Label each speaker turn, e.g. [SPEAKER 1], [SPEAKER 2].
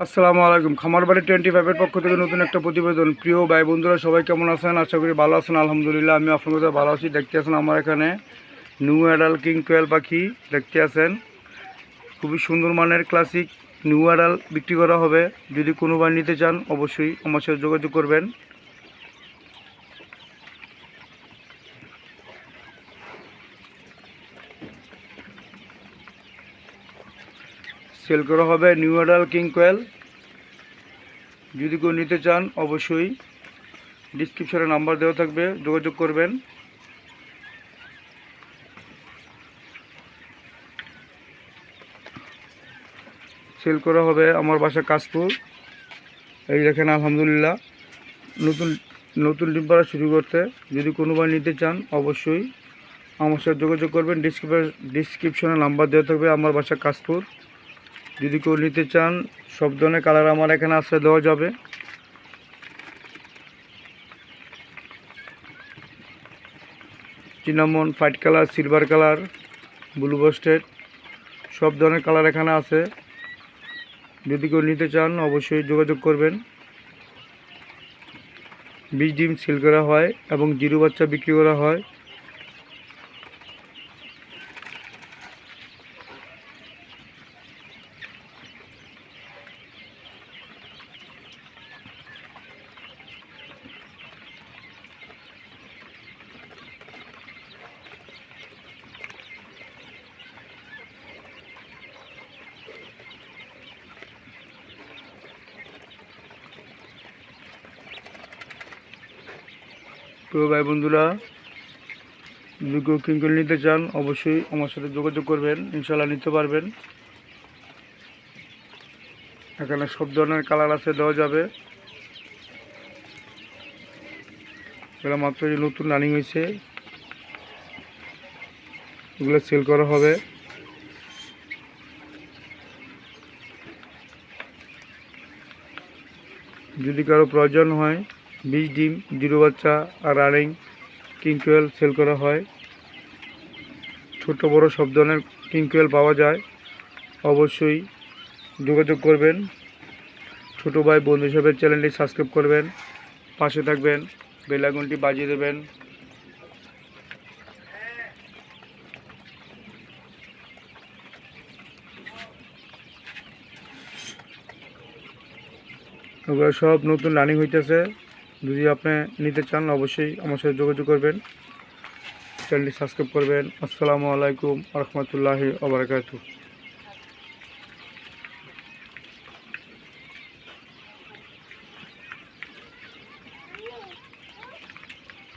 [SPEAKER 1] আসসালামু আলাইকুম। খামার বাড়ি টোয়েন্টি ফাইভের পক্ষ থেকে নতুন একটা প্রতিবেদন। প্রিয় ভাই বন্ধুরা, সবাই কেমন আছেন? আশা করি ভালো আছেন, আলহামদুলিল্লাহ। আমি আপনার কথা ভালো আছি। দেখতে আসেন আমার এখানে নিউ অ্যাডাল কিং কোয়েল পাখি। দেখতে আসেন খুবই সুন্দর মানের ক্লাসিক নিউ অ্যাডাল বিক্রি করা হবে। যদি কোনো ভাই নিতে চান, অবশ্যই আমার সাথে যোগাযোগ করবেন। সেল করা হবে নিউ অ্যাডাল কিং কোয়েল। যদি কেউ নিতে চান, অবশ্যই ডিসক্রিপশনে নাম্বার দেওয়া থাকবে, যোগাযোগ করবেন। সেল করা হবে আমার বাসা কাশপুর এই দেখেন, আলহামদুলিল্লাহ। নতুন নতুন ডিম পাড়া শুরু করতে। যদি কোনোবার নিতে চান, অবশ্যই আমার সাথে যোগাযোগ করবেন। ডিসক্রিপশনে নাম্বার দেওয়া থাকবে আমার বাসা কাশপুর যদি কেউ নিতে চান, সব ধরনের কালার আমার এখানে আসলে দেওয়া যাবে। Cinnamon, white colour, silver colour, blue busted সব ধরনের কালার এখানে আছে। যদি কেউ নিতে চান, অবশ্যই যোগাযোগ করবেন। বীজ ডিম সেল করা হয় এবং জিরো বাচ্চা বিক্রি করা হয়। তো ভাই বন্ধুরা কিঙ্কল নিতে চান, অবশ্যই আমার সাথে যোগাযোগ করবেন ইনশাল্লাহ নিতে পারবেন। এখানে সব ধরনের কালার আছে, দেওয়া যাবে। এগুলো মাত্র যে নতুন রানিং হয়েছে। এগুলো সেল করা হবে। যদি কারও প্রয়োজন হয় বীজ ডিম, জিরো বাচ্চা আর রানিং কিংকুয়েল সেল করা হয়। ছোট বড় সব ধরনের কিংকুয়েল পাওয়া যায়। অবশ্যই যোগাযোগ করবেন। ছোটো ভাই, বন্ধু হিসাবে চ্যানেলটি সাবস্ক্রাইব করবেন। পাশে থাকবেন বেলাগুনটি বাজিয়ে দেবেন। ওগুলো সব নতুন রানিং হইতেছে। যদি আপনি নিতে চান, অবশ্যই আমার সাথে যোগাযোগ করবেন। চ্যানেলটি সাবস্ক্রাইব করবেন। আসসালামু আলাইকুম রহমতুল্লাহি আবরকাতু